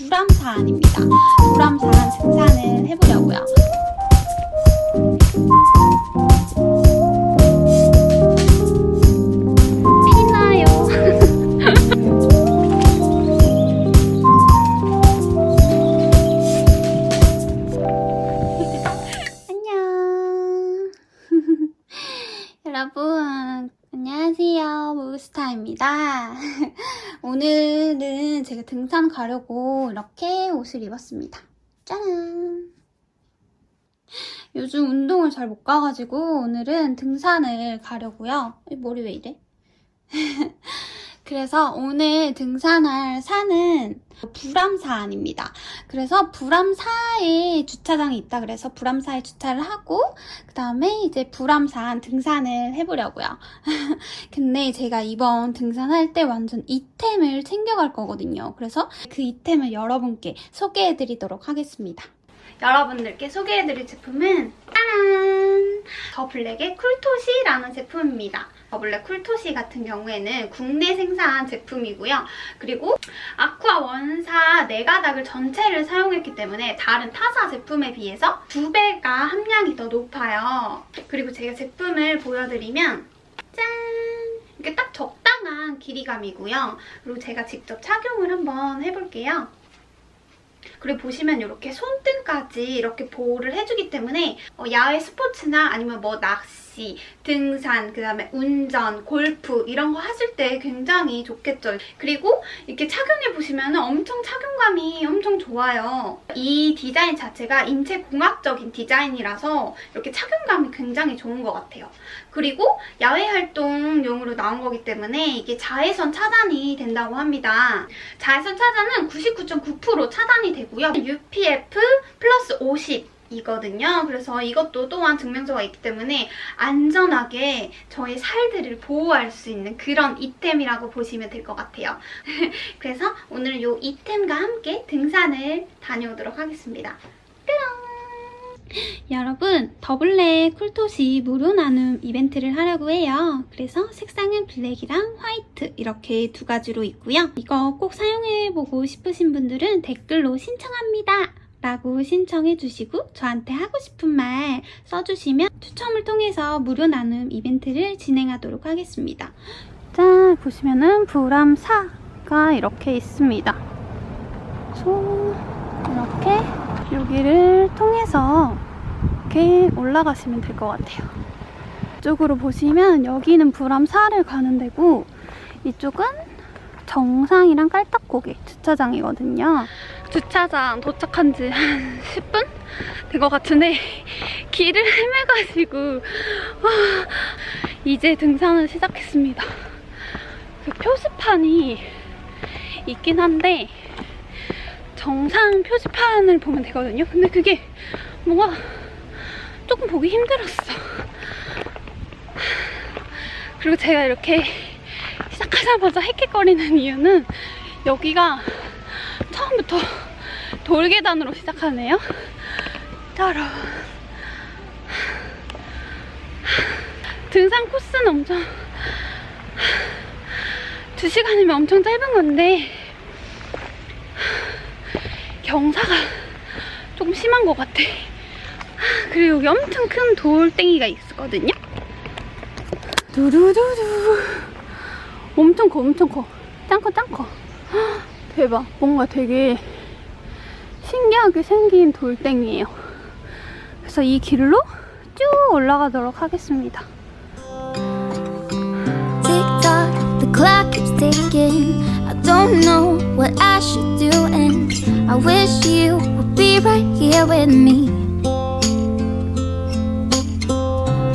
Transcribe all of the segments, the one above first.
불암산입니다. 불암산 등산을 해보려고요. 안녕. 여러분, 안녕하세요. 무스타입니다. 오늘은 제가 등산 가려고 이렇게 옷을 입었습니다. 짜란! 요즘 운동을 잘 못 가가지고 오늘은 등산을 가려고요. 이 머리 왜 이래? 그래서 오늘 등산할 산은 불암산입니다. 그래서 불암사에 주차장이 있다 그래서 불암사에 주차를 하고 그 다음에 이제 불암산 등산을 해보려고요. 근데 제가 이번 등산할 때 완전 이템을 챙겨갈 거거든요. 그래서 그 이템을 여러분께 소개해드리도록 하겠습니다. 여러분들께 소개해드릴 제품은 짜란! 더 블랙의 쿨토시라는 제품입니다. 더 블랙 쿨토시 같은 경우에는 국내 생산 제품이고요. 그리고 아쿠아 원사 네가닥을 전체를 사용했기 때문에 다른 타사 제품에 비해서 두 배가 함량이 더 높아요. 그리고 제가 제품을 보여드리면 짠! 이게 딱 적당한 길이감이고요. 그리고 제가 직접 착용을 한번 해볼게요. 그리고 보시면 이렇게 손등까지 이렇게 보호를 해주기 때문에 어, 야외 스포츠나 아니면 뭐 낚시, 등산, 그 다음에 운전, 골프 이런 거 하실 때 굉장히 좋겠죠. 그리고 이렇게 착용해보시면 엄청 착용감이 엄청 좋아요. 이 디자인 자체가 인체공학적인 디자인이라서 이렇게 착용감이 굉장히 좋은 것 같아요. 그리고 야외 활동용으로 나온 거기 때문에 이게 자외선 차단이 된다고 합니다. 자외선 차단은 99.9% 차단이 되고요. UPF 플러스 50 이거든요. 그래서 이것도 또한 증명서가 있기 때문에 안전하게 저의 살들을 보호할 수 있는 그런 이템이라고 보시면 될 것 같아요. 그래서 오늘 이 이템과 함께 등산을 다녀오도록 하겠습니다. 여러분, 더블랙 쿨토시 무료 나눔 이벤트를 하려고 해요. 그래서 색상은 블랙이랑 화이트 이렇게 두 가지로 있고요. 이거 꼭 사용해보고 싶으신 분들은 댓글로 신청합니다. 라고 신청해 주시고 저한테 하고 싶은 말 써주시면 추첨을 통해서 무료 나눔 이벤트를 진행하도록 하겠습니다. 자, 보시면은 불암사가 이렇게 있습니다. 그래서 이렇게 여기를 통해서 이렇게 올라가시면 될 것 같아요. 이쪽으로 보시면 여기는 불암사를 가는 데고 이쪽은 정상이랑 깔딱고개 주차장이거든요. 주차장 도착한 지 한 10분 된 것 같은데 길을 헤매가지고 와, 이제 등산을 시작했습니다. 그 표지판이 있긴 한데 정상 표지판을 보면 되거든요. 근데 그게 뭔가 조금 보기 힘들었어. 그리고 제가 이렇게 시작하자마자 헥헥거리는 이유는 여기가 처음부터 돌계단으로 시작하네요. 따로. 등산 코스는 엄청 2시간이면 엄청 짧은 건데 경사가 조금 심한 것 같아. 그리고 여기 엄청 큰 돌덩이가 있거든요. 두두두두. 엄청 커, 엄청 커. 짱 커, 짱 커. 헉, 대박. 뭔가 되게 신기하게 생긴 돌덩이에요. 그래서 이 길로 쭉 올라가도록 하겠습니다. The clock keeps ticking. I don't know what I should do, and I wish you would be right here with me.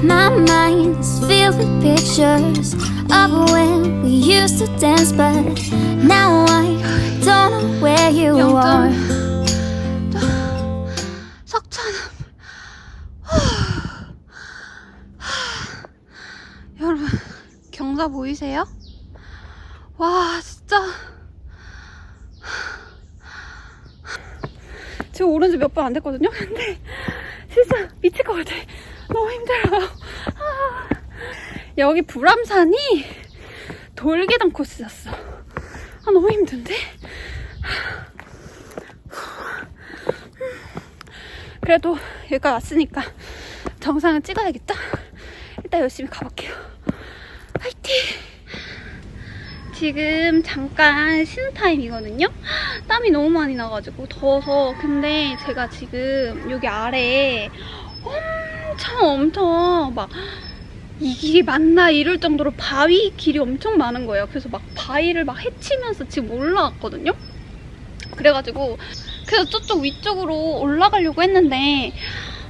My mind is filled with pictures of when we used to dance, but now I don't know where you are. 석천암. 여러분, 경사 보이세요? 와, 진짜. 지금 오른 지몇 번 안 됐거든요? 근데 진짜 미칠 것 같아. 너무 힘들어요. 아. 여기 불암산이 돌계단 코스였어. 아, 너무 힘든데? 그래도 여기까지 왔으니까 정상을 찍어야겠죠? 일단 열심히 가볼게요. 화이팅! 지금 잠깐 쉬는 타임이거든요? 땀이 너무 많이 나가지고 더워서 근데 제가 지금 여기 아래에 엄청 엄청 막이 길이 맞나 이럴 정도로 바위 길이 엄청 많은 거예요. 그래서 막 바위를 막 헤치면서 지금 올라왔거든요. 그래가지고 그래서 저쪽 위쪽으로 올라가려고 했는데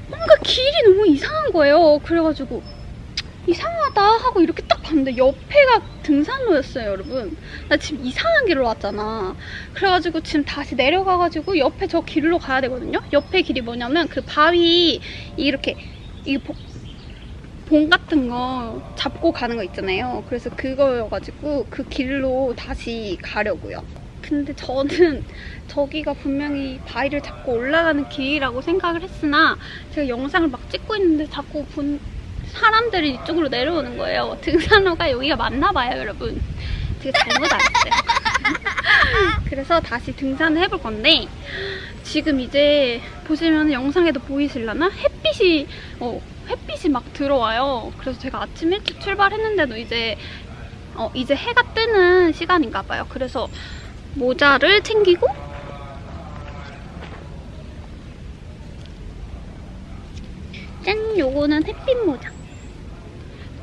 뭔가 길이 너무 이상한 거예요. 그래가지고 이상하다 하고 이렇게 딱 봤는데 옆에가 등산로였어요, 여러분. 나 지금 이상한 길로 왔잖아. 그래가지고 지금 다시 내려가가지고 옆에 저 길로 가야 되거든요. 옆에 길이 뭐냐면 그 바위 이렇게 이 보- 봉 같은 거 잡고 가는 거 있잖아요. 그래서 그거여가지고 그 길로 다시 가려고요. 근데 저는 저기가 분명히 바위를 잡고 올라가는 길이라고 생각을 했으나 제가 영상을 막 찍고 있는데 자꾸 본 사람들이 이쪽으로 내려오는 거예요. 등산로가 여기가 맞나 봐요, 여러분. 제가 잘못 알았어요. 그래서 다시 등산을 해볼 건데 지금 이제 보시면 영상에도 보이실라나 햇빛이 어, 햇빛이 막 들어와요. 그래서 제가 아침 일찍 출발했는데도 이제 어, 이제 해가 뜨는 시간인가 봐요. 그래서 모자를 챙기고 짠! 요거는 햇빛 모자.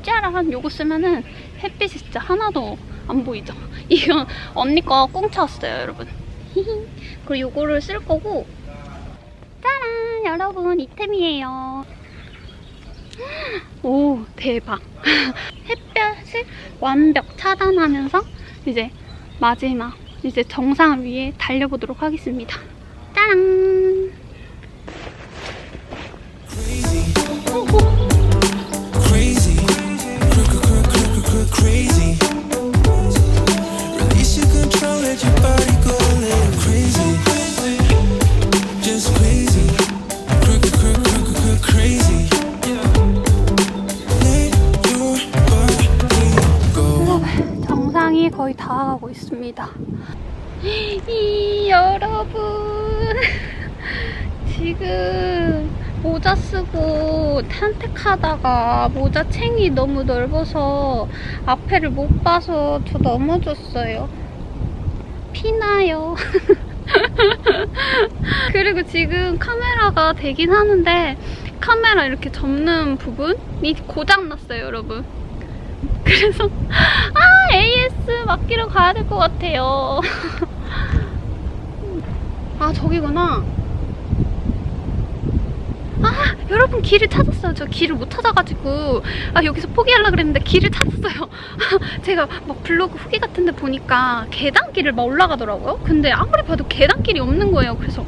짜란! 요거 쓰면은 햇빛이 진짜 하나도 안 보이죠? 이건 언니 거 공차였어요, 여러분. 그리고 요거를 쓸 거고 짜란! 여러분, 이템이에요. 오, 대박. 햇볕을 완벽 차단하면서 이제 마지막 이제 정상 위에 달려보도록 하겠습니다. 짜란! 있습니다. 이 여러분 지금 모자 쓰고 탄택하다가 모자 챙이 너무 넓어서 앞에를 못 봐서 저 넘어졌어요. 피나요. 그리고 지금 카메라가 되긴 하는데 카메라 이렇게 접는 부분이 고장났어요, 여러분. 그래서 아 AS 맡기러 가야 될 것 같아요. 아 저기구나. 아 여러분 길을 찾았어요. 저 길을 못 찾아가지고 아 여기서 포기하려 그랬는데 길을 찾았어요. 제가 막 블로그 후기 같은 데 보니까 계단길을 막 올라가더라고요. 근데 아무리 봐도 계단길이 없는 거예요. 그래서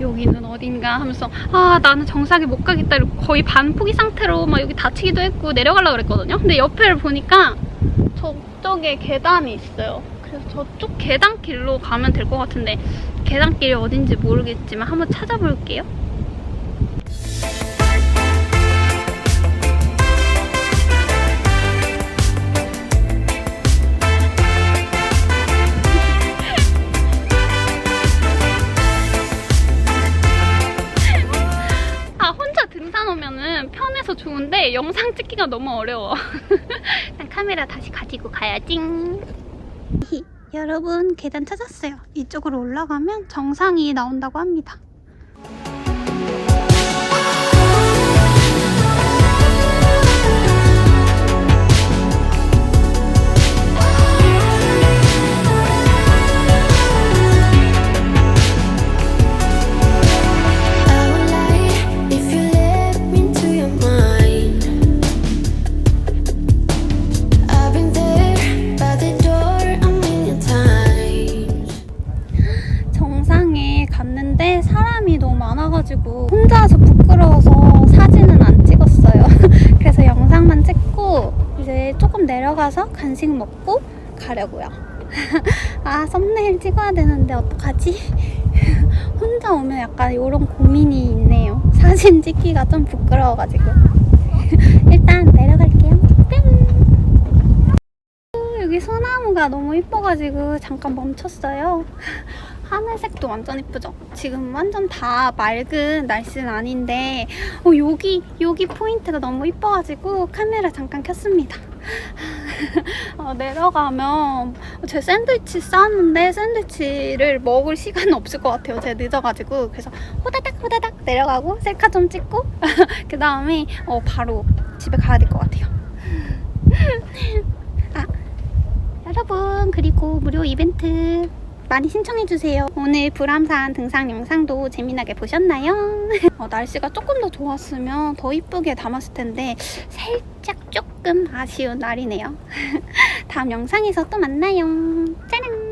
여기는 어딘가 하면서 아 나는 정상에 못 가겠다 거의 반 포기 상태로 막 여기 다치기도 했고 내려가려고 그랬거든요. 근데 옆에를 보니까 저쪽에 계단이 있어요. 그래서 저쪽 계단길로 가면 될 것 같은데 계단길이 어딘지 모르겠지만 한번 찾아볼게요. 오면은 편해서 좋은데 영상 찍기가 너무 어려워. 일단 카메라 다시 가지고 가야지. 여러분 계단 찾았어요. 이쪽으로 올라가면 정상이 나온다고 합니다. 갔는데 사람이 너무 많아가지고 혼자서 부끄러워서 사진은 안 찍었어요. 그래서 영상만 찍고 이제 조금 내려가서 간식 먹고 가려고요. 아 썸네일 찍어야 되는데 어떡하지? 혼자 오면 약간 이런 고민이 있네요. 사진 찍기가 좀 부끄러워가지고 일단 내려갈게요. 뿅. 여기 소나무가 너무 이뻐가지고 잠깐 멈췄어요. 하늘색도 완전 이쁘죠? 지금 완전 다 맑은 날씨는 아닌데 어, 여기 여기 포인트가 너무 이뻐가지고 카메라 잠깐 켰습니다. 어, 내려가면 제 샌드위치 쌌는데 샌드위치를 먹을 시간은 없을 것 같아요. 제가 늦어가지고 그래서 호다닥 호다닥 내려가고 셀카 좀 찍고 그 다음에 어, 바로 집에 가야 될 것 같아요. 아 여러분 그리고 무료 이벤트 많이 신청해주세요. 오늘 불암산 등산 영상도 재미나게 보셨나요? 어, 날씨가 조금 더 좋았으면 더 이쁘게 담았을 텐데 살짝 조금 아쉬운 날이네요. 다음 영상에서 또 만나요. 짜란!